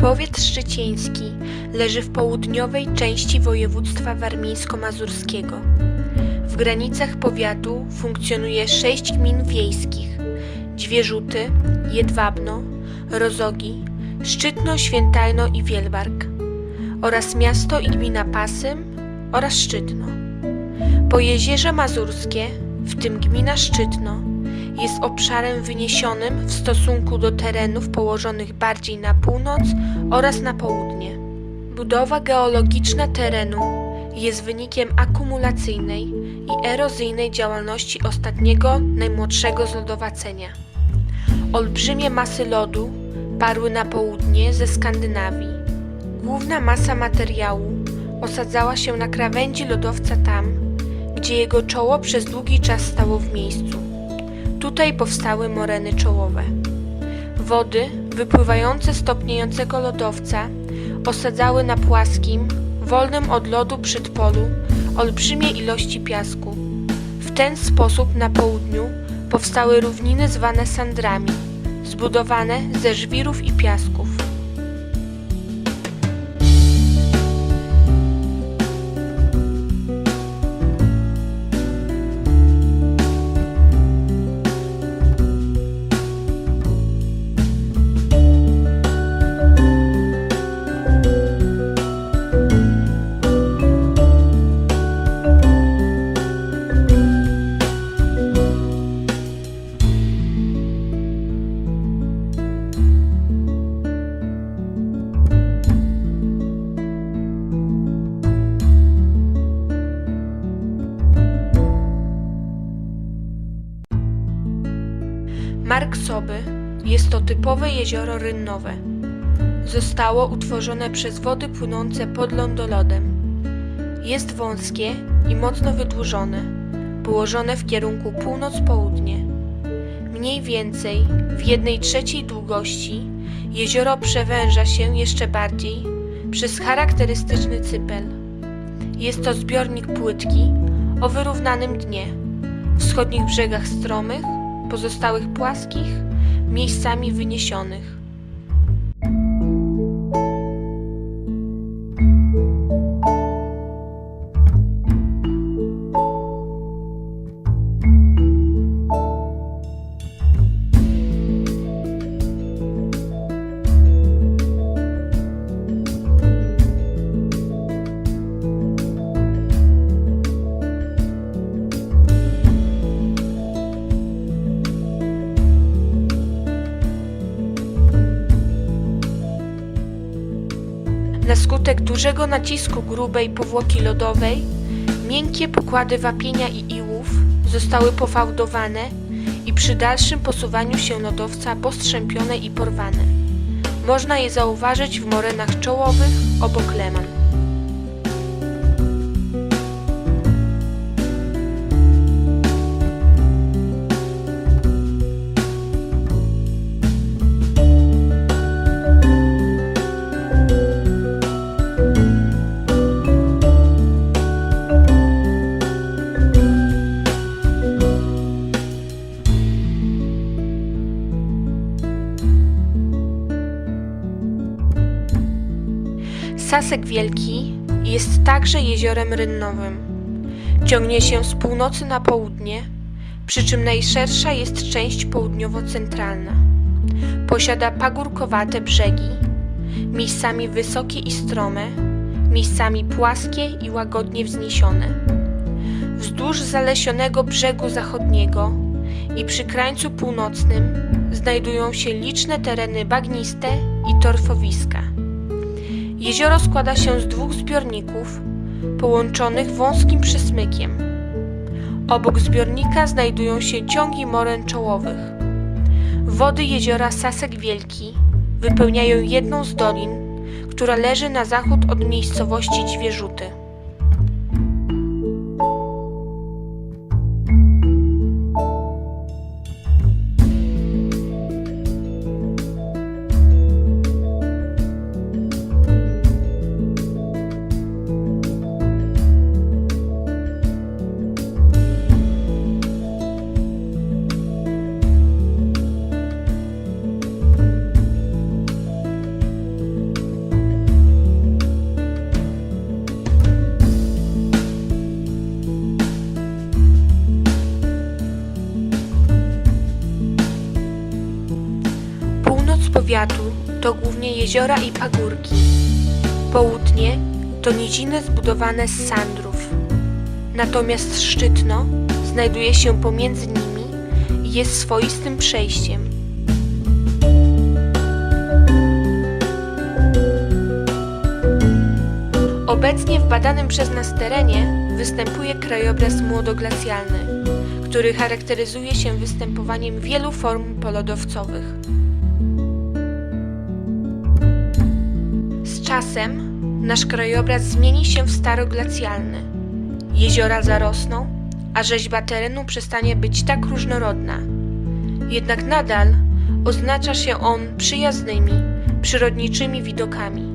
Powiat szczycieński leży w południowej części województwa warmińsko-mazurskiego. W granicach powiatu funkcjonuje sześć gmin wiejskich: Dźwierzuty, Jedwabno, Rozogi, Szczytno, Świętajno i Wielbark oraz miasto i gmina Pasym oraz Szczytno. Pojezierze Mazurskie, w tym gmina Szczytno, jest obszarem wyniesionym w stosunku do terenów położonych bardziej na północ oraz na południe. Budowa geologiczna terenu jest wynikiem akumulacyjnej i erozyjnej działalności ostatniego, najmłodszego zlodowacenia. Olbrzymie masy lodu parły na południe ze Skandynawii. Główna masa materiału osadzała się na krawędzi lodowca tam, gdzie jego czoło przez długi czas stało w miejscu. Tutaj powstały moreny czołowe. Wody wypływające z topniejącego lodowca osadzały na płaskim, wolnym od lodu przedpolu olbrzymie ilości piasku. W ten sposób na południu powstały równiny zwane sandrami, zbudowane ze żwirów i piasków. Mark Soby jest to typowe jezioro rynnowe. Zostało utworzone przez wody płynące pod lądolodem. Jest wąskie i mocno wydłużone, położone w kierunku północ-południe. Mniej więcej w jednej trzeciej długości jezioro przewęża się jeszcze bardziej przez charakterystyczny cypel. Jest to zbiornik płytki o wyrównanym dnie, wschodnich brzegach stromych, pozostałych płaskich, miejscami wyniesionych. Na skutek dużego nacisku grubej powłoki lodowej, miękkie pokłady wapienia i iłów zostały pofałdowane i przy dalszym posuwaniu się lodowca postrzępione i porwane. Można je zauważyć w morenach czołowych obok Leman. Sasek Wielki jest także jeziorem rynnowym. Ciągnie się z północy na południe, przy czym najszersza jest część południowo-centralna. Posiada pagórkowate brzegi, miejscami wysokie i strome, miejscami płaskie i łagodnie wzniesione. Wzdłuż zalesionego brzegu zachodniego i przy krańcu północnym znajdują się liczne tereny bagniste i torfowiska. Jezioro składa się z dwóch zbiorników połączonych wąskim przesmykiem. Obok zbiornika znajdują się ciągi moren czołowych. Wody jeziora Sasek Wielki wypełniają jedną z dolin, która leży na zachód od miejscowości Dźwierzuty. To głównie jeziora i pagórki. Południe to niziny zbudowane z sandrów. Natomiast Szczytno znajduje się pomiędzy nimi i jest swoistym przejściem. Obecnie w badanym przez nas terenie występuje krajobraz młodoglacialny, który charakteryzuje się występowaniem wielu form polodowcowych. Czasem nasz krajobraz zmieni się w staroglacjalny. Jeziora zarosną, a rzeźba terenu przestanie być tak różnorodna. Jednak nadal oznacza się on przyjaznymi, przyrodniczymi widokami.